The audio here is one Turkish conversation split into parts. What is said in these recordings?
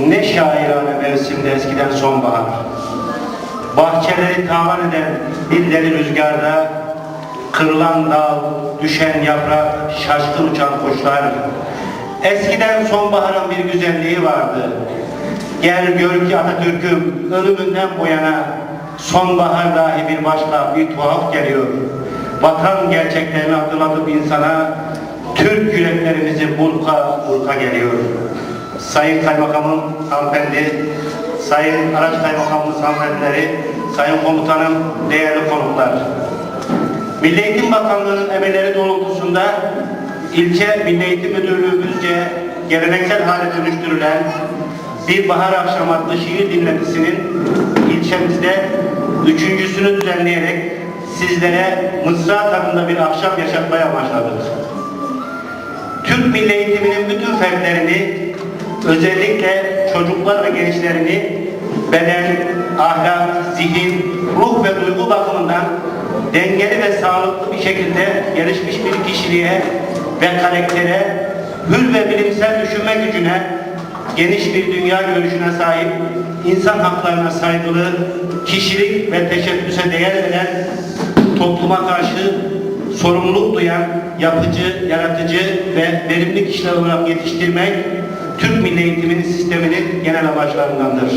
Ne şairane mevsimde eskiden sonbahar. Bahçeleri tavan eden deli rüzgarda kırılan dal, düşen yaprak, şaşkın uçan kuşlar. Eskiden sonbaharın bir güzelliği vardı. Gel gör ki Atatürk'üm ölümünden bu yana sonbahar dahi bir başka bir tuhaf geliyor. Vatan gerçeklerini hatırlatıp insana Türk yüreklerimizi burka burka geliyor. Sayın Kaymakamım, hanımefendi, Sayın Araç Kaymakamımız hanımefendileri, Sayın Komutanım, değerli konuklar. Milli Eğitim Bakanlığı'nın emirleri doğrultusunda ilçe Milli Eğitim Müdürlüğümüzce geleneksel hale dönüştürülen bir bahar akşam adlı şiir dinletisinin ilçemizde üçüncüsünü düzenleyerek sizlere Mısra tadında bir akşam yaşatmaya başladık. Türk Milli Eğitiminin bütün fertlerini, özellikle çocuklar ve gençlerini beden, ahlak, zihin, ruh ve duygu bakımından dengeli ve sağlıklı bir şekilde gelişmiş bir kişiliğe ve karaktere, hür ve bilimsel düşünme gücüne, geniş bir dünya görüşüne sahip, insan haklarına saygılı, kişilik ve teşebbüse değer veren, topluma karşı sorumluluk duyan, yapıcı, yaratıcı ve verimli kişiler olarak yetiştirmek, Türk Milli Eğitiminin sisteminin genel amaçlarındandır.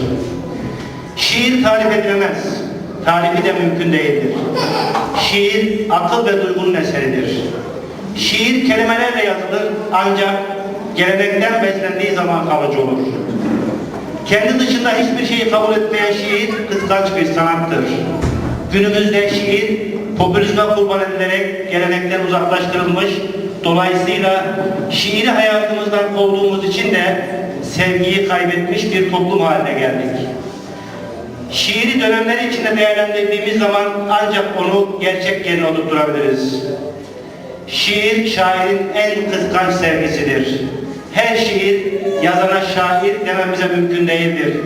Şiir tarif edilemez, tarifi de mümkün değildir. Şiir, akıl ve duygunun eseridir. Şiir kelimelerle yazılır ancak gelenekten beslendiği zaman kalıcı olur. Kendi dışında hiçbir şeyi kabul etmeyen şiir kıskanç bir sanattır. Günümüzde şiir popülizme kurban edilerek gelenekten uzaklaştırılmış, dolayısıyla şiiri hayatımızdan kovduğumuz için de sevgiyi kaybetmiş bir toplum haline geldik. Şiiri dönemleri içinde değerlendirdiğimiz zaman ancak onu gerçek yerine oturtturabiliriz. Şiir şairin en kıskanç sevgisidir. Her şiir yazana şair dememize mümkün değildir.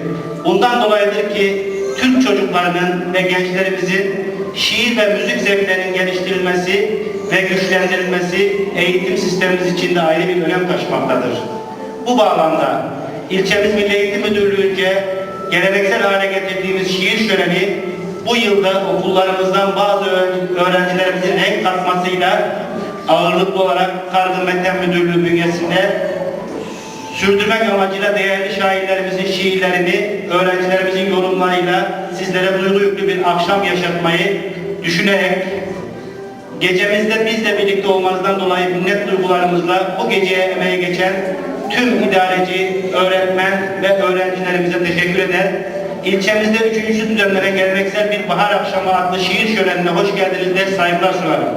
Bundan dolayıdır ki Türk çocuklarının ve gençlerimizin şiir ve müzik zevklerinin geliştirilmesi ve güçlendirilmesi eğitim sistemimiz için de ayrı bir önem taşımaktadır. Bu bağlamda ilçemiz Milli Eğitim Müdürlüğü'nce geleneksel hale getirdiğimiz şiir şöleni bu yılda okullarımızdan bazı öğrenci- öğrencilerimizin renk katmasıyla ağırlıklı olarak Kargı Metin Müdürlüğü bünyesinde sürdürmek amacıyla değerli şairlerimizin şiirlerini öğrencilerimizin yorumlarıyla sizlere duygu yüklü bir akşam yaşatmayı düşünerek gecemizde bizle birlikte olmanızdan dolayı minnet duygularımızla bu geceye emeği geçen tüm idareci, öğretmen ve öğrencilerimize teşekkür eder. İlçemizde üçüncüsü düzenlenen geleneksel bir bahar akşamı adlı şiir şölenine hoş geldiniz der saygılar sunarım.